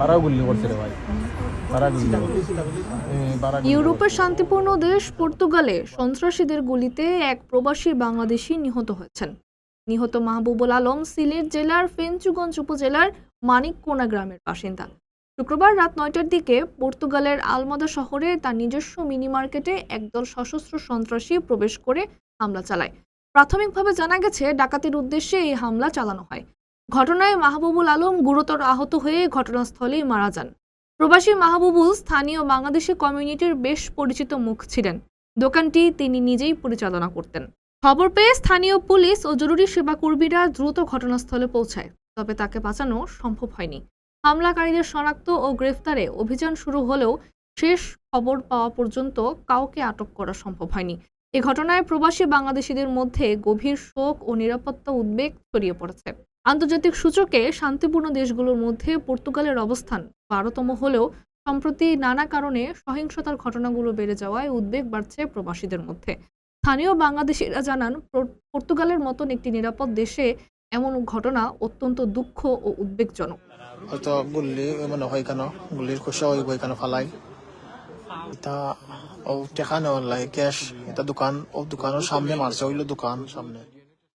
বারা গুলি করছে রে ভাই। ইউরোপের শান্তিপূর্ণ দেশ পর্তুগালে সন্ত্রাসীদের গুলিতে এক প্রবাসী বাংলাদেশি নিহত হয়েছেন। নিহত মাহবুবুল আলম সিলেট জেলার ফেঞ্চুগঞ্জ উপজেলার মানিককোনা গ্রামের বাসিন্দা। শুক্রবার রাত নয়টার দিকে পর্তুগালের আলমাদা শহরে তার নিজস্ব মিনি মার্কেটে একদল সশস্ত্র সন্ত্রাসী প্রবেশ করে হামলা চালায়। প্রাথমিকভাবে জানা গেছে, ডাকাতির উদ্দেশ্যে এই হামলা চালানো হয়। ঘটনায় মাহবুবুল আলম গুরুতর আহত হয়ে ঘটনাস্থলেই মারা যান। প্রবাসী মাহবুবুল স্থানীয় বাংলাদেশি কমিউনিটির বেশ পরিচিত মুখ ছিলেন। দোকানটি তিনি নিজেই পরিচালনা করতেন। খবর পেয়ে স্থানীয় পুলিশ ও জরুরি সেবা কর্মীরা দ্রুত ঘটনাস্থলে পৌঁছায়, তবে তাকে বাঁচানো সম্ভব হয়নি। হামলাকারীদের শনাক্ত ও গ্রেফতারে অভিযান শুরু হলেও শেষ খবর পাওয়া পর্যন্ত কাউকে আটক করা সম্ভব হয়নি। এ ঘটনায় প্রবাসী বাংলাদেশিদের মধ্যে গভীর শোক ও নিরাপত্তা উদ্বেগ ছড়িয়ে পড়েছে। আন্তর্জাতিক সূচকে শান্তিপূর্ণ দেশগুলোর মধ্যে পর্তুগালের অবস্থান বারোতম হলেও সম্প্রতি নানা কারণে সহিংসতার ঘটনাগুলো বেড়ে যাওয়ায় উদ্বেগ বাড়ছে প্রবাসীদের মধ্যে। স্থানীয় বাংলাদেশিরা জানান পর্তুগালের মতন একটি নিরাপদ দেশে এমন ঘটনা অত্যন্ত দুঃখ ও উদ্বেগজনক। হয়তো গুল্লি মানে হয় কেন? গুল্লির খুশা হইব কেন ফালাই? এটা ও টেকা নেওয়ার লাগে ক্যাশ এটা দোকান, ও দোকানের সামনে মারছে, হইল দোকান সামনে।